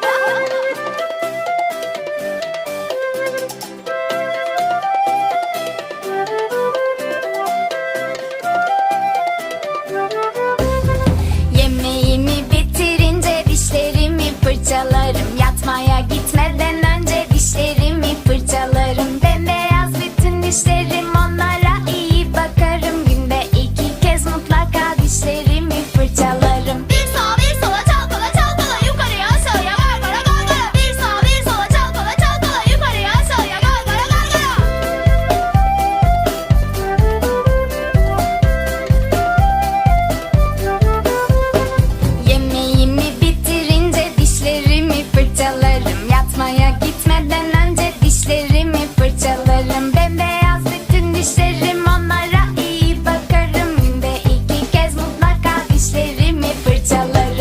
Oh, masalarım Yatmaya gitmeden önce dişlerimi fırçalarım. Bembeyaz bütün dişlerim onlara iyi bakarım. Günde iki kez mutlaka dişlerimi fırçalarım.